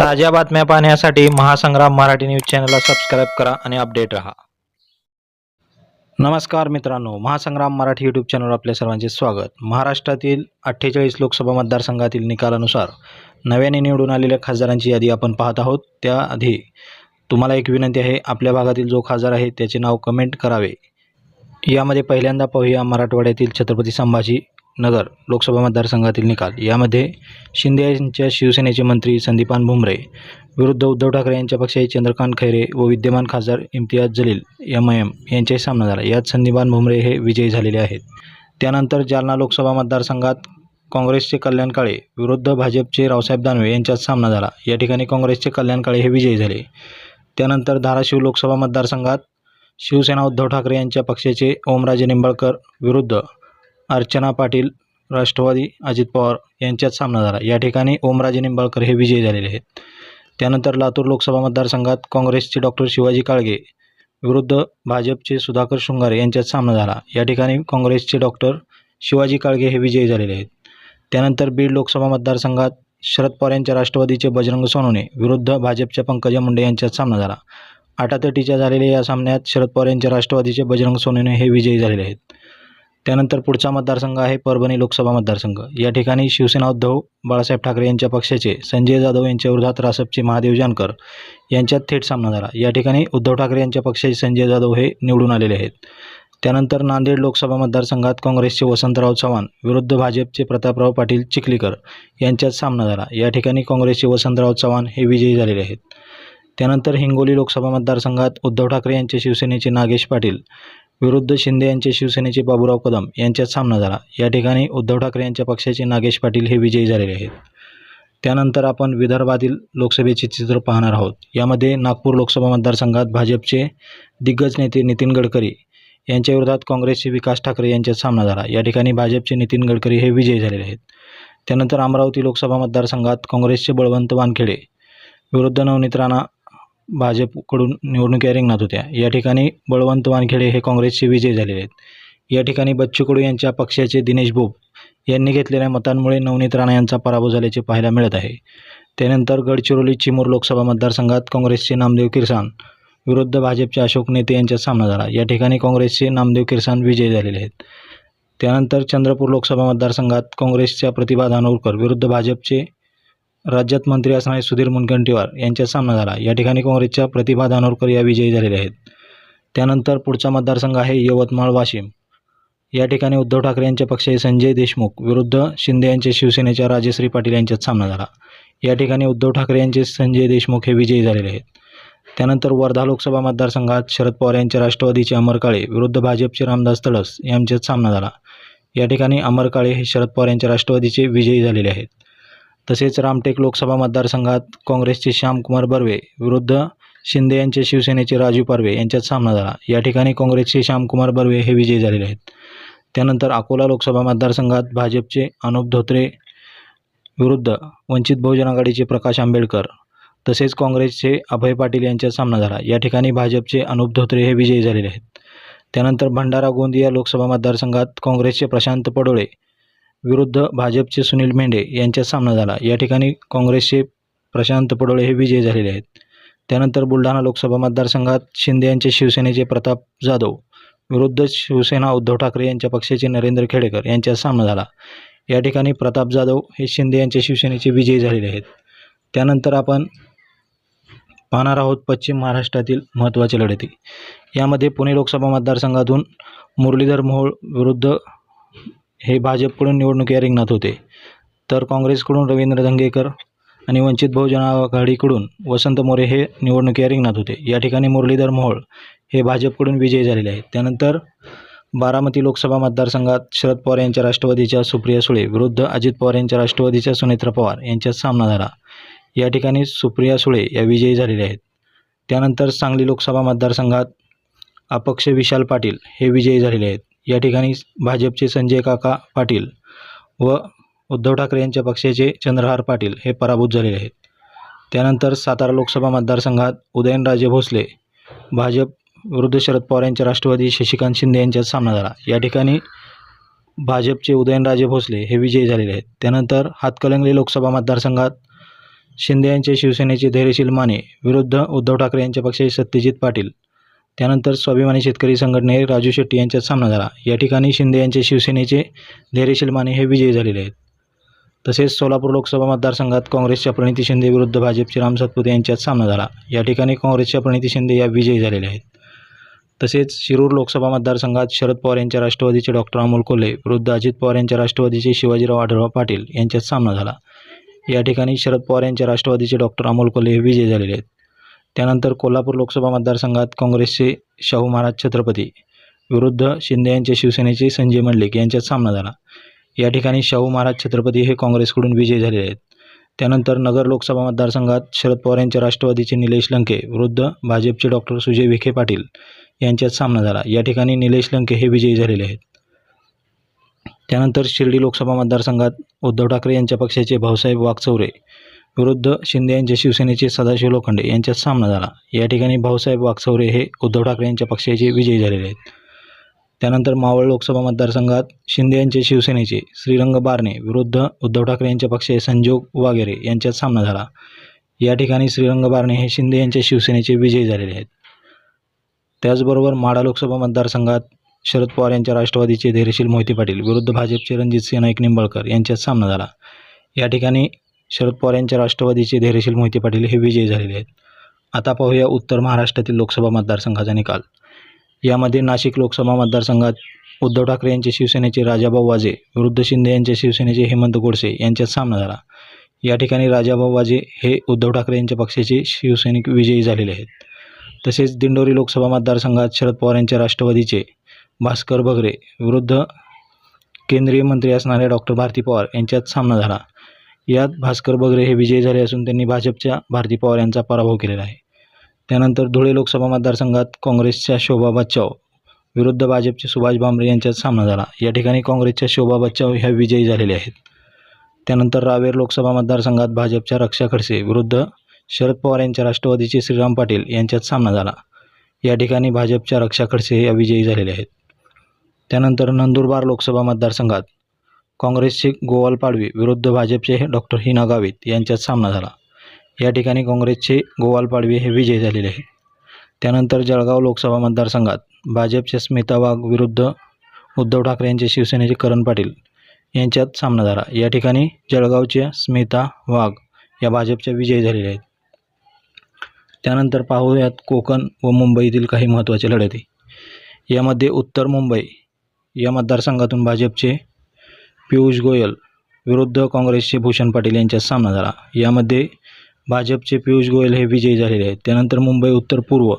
ताज्या बातम्या पाहण्यासाठी महासंग्राम मराठी न्यूज चॅनलला सबस्क्राईब करा आणि अपडेट रहा. नमस्कार मित्रांनो महासंग्राम मराठी यूट्यूब चॅनलवर आपल्या सर्वांचे स्वागत. महाराष्ट्रातील अठ्ठेचाळीस लोकसभा मतदारसंघातील निकालानुसार नव्याने निवडून आलेल्या खासदारांची यादी आपण पाहत आहोत. त्याआधी तुम्हाला एक विनंती आहे आपल्या भागातील जो खासदार आहे त्याचे नाव कमेंट करावे. यामध्ये पहिल्यांदा पाहूया मराठवाड्यातील छत्रपती संभाजी नगर लोकसभा मतदारसंघातील निकाल. यामध्ये शिंदे यांच्या शिवसेनेचे मंत्री संदीपान भुमरे विरुद्ध उद्धव ठाकरे यांच्या पक्षाचे चंद्रकांत खैरे व विद्यमान खासदार Imtiaz Jaleel M I M यांच्याही सामना झाला. यात संदीपान भुमरे हे विजयी झालेले आहेत. त्यानंतर जालना लोकसभा मतदारसंघात काँग्रेसचे कल्याण काळे विरुद्ध भाजपचे रावसाहेब दानवे यांच्यात सामना झाला. या ठिकाणी काँग्रेसचे कल्याण काळे हे विजयी झाले. त्यानंतर धाराशिव लोकसभा मतदारसंघात शिवसेना उद्धव ठाकरे यांच्या पक्षाचे ओमराजे निंबाळकर विरुद्ध अर्चना पाटील राष्ट्रवादी अजित पवार यांच्यात सामना झाला. या ठिकाणी ओमराजे निंबाळकर हे विजयी झालेले आहेत. त्यानंतर लातूर लोकसभा मतदारसंघात काँग्रेसचे डॉक्टर शिवाजी काळगे विरुद्ध भाजपचे सुधाकर शृंगारे यांच्यात सामना झाला. या ठिकाणी काँग्रेसचे डॉक्टर शिवाजी काळगे हे विजयी झालेले आहेत. त्यानंतर बीड लोकसभा मतदारसंघात शरद पवार यांच्या राष्ट्रवादीचे बजरंग सोनवणे विरुद्ध भाजपच्या पंकजा मुंडे यांच्यात सामना झाला. आटातटीच्या झालेल्या या सामन्यात शरद पवार यांच्या राष्ट्रवादीचे बजरंग सोनवणे हे विजयी झालेले आहेत. त्यानंतर पुढचा मतदारसंघ आहे परभणी लोकसभा मतदारसंघ. या ठिकाणी शिवसेना उद्धव बाळासाहेब ठाकरे यांच्या पक्षाचे संजय जाधव यांच्या विरोधात रासपचे महादेव जानकर यांच्यात थेट सामना झाला. या ठिकाणी उद्धव ठाकरे यांच्या पक्षाचे संजय जाधव हे निवडून आलेले आहेत. त्यानंतर नांदेड लोकसभा मतदारसंघात काँग्रेसचे वसंतराव चव्हाण विरुद्ध भाजपचे प्रतापराव पाटील चिखलीकर यांच्यात सामना झाला. या ठिकाणी काँग्रेसचे वसंतराव चव्हाण हे विजयी झालेले आहेत. त्यानंतर हिंगोली लोकसभा मतदारसंघात उद्धव ठाकरे यांचे शिवसेनेचे नागेश पाटील विरुद्ध शिंदे यांचे शिवसेनेचे बाबूराव कदम यांच्यात सामना झाला. या ठिकाणी उद्धव ठाकरे यांच्या पक्षाचे नागेश पाटील हे विजयी झालेले आहेत. त्यानंतर आपण विदर्भातील लोकसभेचे चित्र पाहणार आहोत. यामध्ये नागपूर लोकसभा मतदारसंघात भाजपचे दिग्गज नेते नितीन गडकरी यांच्याविरोधात काँग्रेसचे विकास ठाकरे यांच्यात सामना झाला. या ठिकाणी भाजपचे नितीन गडकरी हे विजयी झालेले आहेत. त्यानंतर अमरावती लोकसभा मतदारसंघात काँग्रेसचे बळवंत वानखेडे विरुद्ध नवनीत राणा भाजपकडून निवडणुकी रिंगणात होत्या. या ठिकाणी बळवंत वानखेडे हे काँग्रेसचे विजय झालेले आहेत. या ठिकाणी बच्चू कडू यांच्या पक्षाचे दिनेश बोब यांनी घेतलेल्या मतांमुळे नवनीत राणा यांचा पराभव झाल्याचे पाहायला मिळत आहे. त्यानंतर गडचिरोली चिमूर लोकसभा मतदारसंघात काँग्रेसचे नामदेव किरसान विरुद्ध भाजपचे अशोक नेते यांच्यात सामना झाला. या ठिकाणी काँग्रेसचे नामदेव किरसान विजयी झालेले आहेत. त्यानंतर चंद्रपूर लोकसभा मतदारसंघात काँग्रेसच्या प्रतिभा धानोरकर विरुद्ध भाजपचे राज्यात मंत्री असणारे सुधीर मुनगंटीवार यांचा सामना झाला. या ठिकाणी काँग्रेसच्या प्रतिभा धानोरकर या विजयी झालेल्या आहेत. त्यानंतर पुढचा मतदारसंघ आहे यवतमाळ वाशिम. या ठिकाणी उद्धव ठाकरे यांच्या पक्षाचे संजय देशमुख विरुद्ध शिंदे यांचे शिवसेनेच्या राजेश्री पाटील यांच्यात सामना झाला. या ठिकाणी उद्धव ठाकरे यांचे संजय देशमुख हे विजयी झालेले आहेत. त्यानंतर वर्धा लोकसभा मतदारसंघात शरद पवार यांच्या राष्ट्रवादीचे अमर काळे विरुद्ध भाजपचे रामदास तडस यांच्यात सामना झाला. या ठिकाणी अमर काळे हे शरद पवार यांच्या राष्ट्रवादीचे विजयी झालेले आहेत. तसेच रामटेक लोकसभा मतदारसंघात काँग्रेसचे श्यामकुमार बर्वे विरुद्ध शिंदे यांचे शिवसेनेचे राजू पारवे यांच्यात सामना झाला. या ठिकाणी काँग्रेसचे श्यामकुमार बर्वे हे विजयी झालेले आहेत. त्यानंतर अकोला लोकसभा मतदारसंघात भाजपचे अनुप धोत्रे विरुद्ध वंचित बहुजन आघाडीचे प्रकाश आंबेडकर तसेच काँग्रेसचे अभय पाटील यांच्यात सामना झाला. या ठिकाणी भाजपचे अनुप धोत्रे हे विजयी झालेले आहेत. त्यानंतर भंडारा गोंदिया लोकसभा मतदारसंघात काँग्रेसचे प्रशांत पडोळे विरुद्ध भाजपचे सुनील मेंढे यांच्यात सामना झाला. या ठिकाणी काँग्रेसचे प्रशांत पडोळे हे विजयी झालेले आहेत. त्यानंतर बुलढाणा लोकसभा मतदारसंघात शिंदे यांचे शिवसेनेचे प्रताप जाधव विरुद्ध शिवसेना उद्धव ठाकरे यांच्या पक्षाचे नरेंद्र खेडेकर यांच्यात सामना झाला. या ठिकाणी प्रताप जाधव हे शिंदे यांच्या शिवसेनेचे विजयी झालेले आहेत. त्यानंतर आपण पाहणार आहोत पश्चिम महाराष्ट्रातील महत्त्वाच्या लढती. यामध्ये पुणे लोकसभा मतदारसंघातून मुरलीधर मोहोळ विरुद्ध हे भाजपकडून निवडणुकी रिंगणात होते. तर काँग्रेसकडून रवींद्र धंगेकर आणि वंचित बहुजन आघाडीकडून वसंत मोरे हे निवडणुकी रिंगणात होते. या ठिकाणी मुरलीधर मोहोळ हे भाजपकडून विजयी झालेले आहेत. त्यानंतर बारामती लोकसभा मतदारसंघात शरद पवार यांच्या राष्ट्रवादीच्या सुप्रिया सुळे विरुद्ध अजित पवार यांच्या राष्ट्रवादीच्या सुनेत्रा पवार यांच्यात सामना झाला या ठिकाणी सुप्रिया सुळे या विजयी झालेल्या आहेत. त्यानंतर सांगली लोकसभा मतदारसंघात अपक्ष विशाल पाटील हे विजयी झालेले आहेत. या ठिकाणी भाजपचे संजय काका पाटील व उद्धव ठाकरे यांच्या पक्षाचे चंद्रहार पाटील हे पराभूत झालेले आहेत. त्यानंतर सातारा लोकसभा मतदारसंघात उदयनराजे भोसले भाजप विरुद्ध शरद पवार यांच्या राष्ट्रवादी शशिकांत शिंदे यांच्यात सामना झाला. या ठिकाणी भाजपचे उदयनराजे भोसले हे विजयी झालेले आहेत. त्यानंतर हातकलंगले लोकसभा मतदारसंघात शिंदे यांचे शिवसेनेचे धैर्यशील माने विरुद्ध उद्धव ठाकरे यांच्या पक्षाचे सत्यजित पाटील त्यानंतर स्वाभिमानी शेतकरी संघटने राजू शेट्टी यांच्यात सामना झाला. या ठिकाणी शिंदे यांचे शिवसेनेचे धैर्यशील माने हे विजयी झालेले आहेत. तसेच सोलापूर लोकसभा मतदारसंघात काँग्रेसच्या प्रणिती शिंदे विरुद्ध भाजपचे राम सातपुते यांच्यात सामना झाला. या ठिकाणी काँग्रेसच्या प्रणिती शिंदे या विजयी झालेल्या आहेत. तसेच शिरूर लोकसभा मतदारसंघात शरद पवार यांच्या राष्ट्रवादीचे डॉक्टर अमोल कोल्हे विरुद्ध अजित पवार यांच्या राष्ट्रवादीचे शिवाजीराव आढळराव पाटील यांच्यात सामना झाला. या ठिकाणी शरद पवार यांच्या राष्ट्रवादीचे डॉक्टर अमोल कोल्हे हे विजयी झालेले आहेत. त्यानंतर कोल्हापूर लोकसभा मतदारसंघात काँग्रेसचे शाहू महाराज छत्रपती विरुद्ध शिंदे यांचे शिवसेनेचे संजय मंडलिक यांच्यात सामना झाला. या ठिकाणी शाहू महाराज छत्रपती हे काँग्रेसकडून विजयी झालेले आहेत. त्यानंतर नगर लोकसभा मतदारसंघात शरद पवार यांच्या राष्ट्रवादीचे निलेश लंके विरुद्ध भाजपचे डॉक्टर सुजय विखे पाटील यांच्यात सामना झाला. या ठिकाणी निलेश लंके हे विजयी झालेले आहेत. त्यानंतर शिर्डी लोकसभा मतदारसंघात उद्धव ठाकरे यांच्या पक्षाचे भाऊसाहेब वागचौरे विरुद्ध शिंदे यांच्या शिवसेनेचे सदाशिव लोखंडे यांच्यात सामना झाला. या ठिकाणी भाऊसाहेब वाकसवरे हे उद्धव ठाकरे यांच्या पक्षाचे विजयी झालेले आहेत. त्यानंतर मावळ लोकसभा मतदारसंघात शिंदे यांचे शिवसेनेचे श्रीरंग बारणे विरुद्ध उद्धव ठाकरे यांच्या पक्षाचे संजोग वागेरे यांच्यात सामना झाला. या ठिकाणी श्रीरंग बारणे हे शिंदे यांच्या शिवसेनेचे विजयी झालेले आहेत. त्याचबरोबर माढा लोकसभा मतदारसंघात शरद पवार यांच्या राष्ट्रवादीचे धैर्यशील मोहिते पाटील विरुद्ध भाजपचे रणजितसिंह नाईक निंबाळकर यांच्यात सामना झाला. या ठिकाणी शरद पवार यांच्या राष्ट्रवादीचे धैर्यशील मोहिते पाटील हे विजयी झालेले आहेत. आता पाहूया उत्तर महाराष्ट्रातील लोकसभा मतदारसंघाचा निकाल. यामध्ये नाशिक लोकसभा मतदारसंघात उद्धव ठाकरे यांचे शिवसेनेचे राजाभाऊ वाजे विरुद्ध शिंदे यांच्या शिवसेनेचे हेमंत गोडसे यांच्यात सामना झाला. या ठिकाणी राजाभाऊ वाजे हे उद्धव ठाकरे यांच्या पक्षाचे शिवसैनिक विजयी झालेले आहेत. तसेच दिंडोरी लोकसभा मतदारसंघात शरद पवार यांच्या राष्ट्रवादीचे भास्कर बगरे विरुद्ध केंद्रीय मंत्री असणाऱ्या डॉक्टर भारती पवार यांच्यात सामना झाला. यात भास्कर बगरे हे विजयी झाले असून त्यांनी भाजपच्या भारती पवार यांचा पराभव केलेला आहे. त्यानंतर धुळे लोकसभा मतदारसंघात काँग्रेसच्या शोभा बच्चाव विरुद्ध भाजपचे सुभाष भामरे यांच्यात सामना झाला. या ठिकाणी काँग्रेसच्या शोभा बच्चाव ह्या विजयी झालेल्या आहेत. त्यानंतर रावेर लोकसभा मतदारसंघात भाजपच्या रक्षा खडसे विरुद्ध शरद पवार यांच्या राष्ट्रवादीचे श्रीराम पाटील यांच्यात सामना झाला. या ठिकाणी भाजपच्या रक्षा खडसे या विजयी झालेले आहेत. त्यानंतर नंदुरबार लोकसभा मतदारसंघात काँग्रेसचे गोवाल पाडवी विरुद्ध भाजपचे डॉक्टर हिना गावित यांच्यात सामना झाला. या ठिकाणी काँग्रेसचे गोवाल पाडवी हे विजयी झालेले आहे त्यानंतर जळगाव लोकसभा मतदारसंघात भाजपचे स्मिता वाघ विरुद्ध उद्धव ठाकरे यांचे शिवसेनेचे करण पाटील यांच्यात सामना झाला. या ठिकाणी जळगावच्या स्मिता वाघ या भाजपच्या विजयी झालेल्या आहेत. त्यानंतर पाहूयात कोकण व मुंबईतील काही महत्त्वाच्या लढती. यामध्ये उत्तर मुंबई या मतदारसंघातून भाजपचे पियुष गोयल विरुद्ध काँग्रेसचे भूषण पाटील यांच्यात सामना झाला. यामध्ये भाजपचे पियुष गोयल हे विजयी झालेले आहेत. त्यानंतर मुंबई उत्तर पूर्व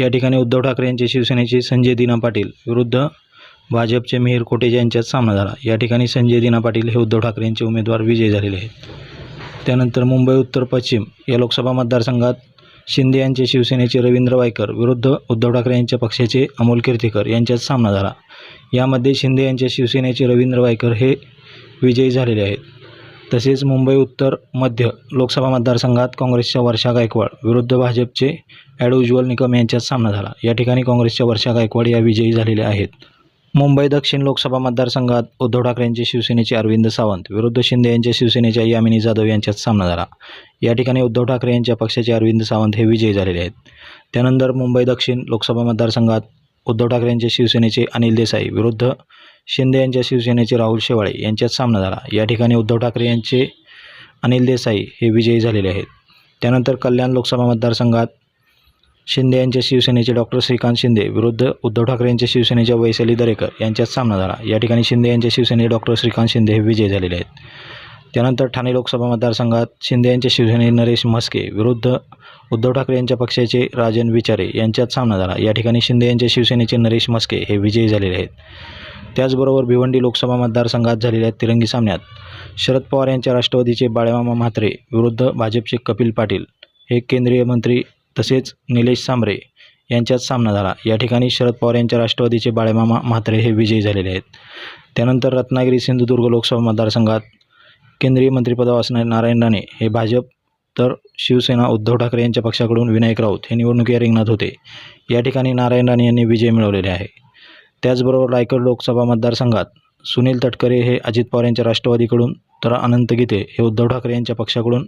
या ठिकाणी उद्धव ठाकरे यांचे शिवसेनेचे संजय दिना पाटील विरुद्ध भाजपचे मिहीर कोटेजा यांच्यात सामना झाला. या ठिकाणी संजय दिना पाटील हे उद्धव ठाकरे यांचे उमेदवार विजयी झालेले आहेत. त्यानंतर मुंबई उत्तर पश्चिम या लोकसभा मतदारसंघात शिंदे यांचे शिवसेनेचे रवींद्र वायकर विरुद्ध उद्धव ठाकरे यांच्या पक्षाचे अमोल कीर्तीकर यांच्यात सामना झाला. यामध्ये शिंदे यांच्या शिवसेनेचे रवींद्र वायकर हे विजयी झालेले आहेत. तसेच मुंबई उत्तर मध्य लोकसभा मतदारसंघात काँग्रेसच्या वर्षा गायकवाड विरुद्ध भाजपचे ॲड उज्ज्वल निकम यांच्यात सामना झाला. या ठिकाणी काँग्रेसच्या वर्षा गायकवाड या विजयी झालेल्या आहेत. मुंबई दक्षिण लोकसभा मतदारसंघात उद्धव ठाकरे यांचे शिवसेनेचे अरविंद सावंत विरुद्ध शिंदे यांच्या शिवसेनेच्या यामिनी जाधव यांच्यात सामना झाला. या ठिकाणी उद्धव ठाकरे यांच्या पक्षाचे अरविंद सावंत हे विजयी झालेले आहेत. त्यानंतर मुंबई दक्षिण लोकसभा मतदारसंघात उद्धव ठाकरे यांच्या शिवसेनेचे अनिल देसाई विरुद्ध शिंदे यांच्या शिवसेनेचे राहुल शेवाळे यांच्यात सामना झाला. या ठिकाणी उद्धव ठाकरे यांचे अनिल देसाई हे विजयी झालेले आहेत. त्यानंतर कल्याण लोकसभा मतदारसंघात शिंदे यांच्या शिवसेनेचे डॉक्टर श्रीकांत शिंदे विरुद्ध उद्धव ठाकरे यांच्या शिवसेनेच्या वैशाली दरेकर यांच्यात सामना झाला. या ठिकाणी शिंदे यांच्या शिवसेनेचे डॉक्टर श्रीकांत शिंदे हे विजयी झालेले आहेत. त्यानंतर ठाणे लोकसभा मतदारसंघात शिंदे यांच्या शिवसेने नरेश म्हस्के विरुद्ध उद्धव ठाकरे यांच्या पक्षाचे राजन विचारे यांच्यात सामना झाला. या ठिकाणी शिंदे यांच्या शिवसेनेचे नरेश म्हस्के हे विजयी झालेले आहेत. त्याचबरोबर भिवंडी लोकसभा मतदारसंघात झालेल्या तिरंगी सामन्यात शरद पवार यांच्या राष्ट्रवादीचे बाळेमामा म्हात्रे विरुद्ध भाजपचे कपिल पाटील हे केंद्रीय मंत्री तसेच निलेश सांबरे यांच्यात सामना झाला. या ठिकाणी शरद पवार यांच्या राष्ट्रवादीचे बाळेमामा म्हात्रे हे विजयी झालेले आहेत. त्यानंतर रत्नागिरी सिंधुदुर्ग लोकसभा मतदारसंघात केंद्रीय मंत्रिपदावर असणारे नारायण राणे हे भाजप तर शिवसेना उद्धव ठाकरे यांच्या पक्षाकडून विनायक राऊत हे निवडणुकीय रिंगणात होते. या ठिकाणी नारायण राणे यांनी विजय मिळवलेले आहे. त्याचबरोबर रायगड लोकसभा मतदारसंघात सुनील तटकरे हे अजित पवार यांच्या राष्ट्रवादीकडून तर अनंत गीते हे उद्धव ठाकरे यांच्या पक्षाकडून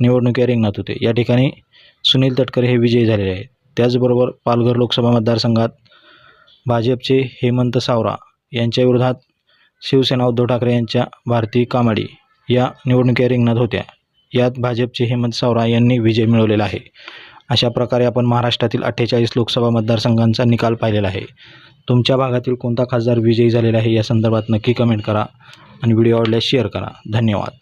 निवडणुकीय रिंगणात होते. या ठिकाणी सुनील तटकरे हे विजयी झालेले आहेत. त्याचबरोबर पालघर लोकसभा मतदारसंघात भाजपचे हेमंत सावरा यांच्या विरोधात शिवसेना उद्धव ठाकरे यांच्या भारती कामाडी या निवडणुकीत रिंगणात होत्या. यात भाजपचे हेमंत सावरा यांनी विजय मिळवलेला आहे. अशा प्रकारे आपण महाराष्ट्रातील अठ्ठेचाळीस लोकसभा मतदारसंघांचा निकाल पाहिलेला आहे. तुमच्या भागातील कोणता खासदार विजयी झालेला आहे या संदर्भात नक्की कमेंट करा आणि व्हिडिओ आवडल्यास शेअर करा. धन्यवाद.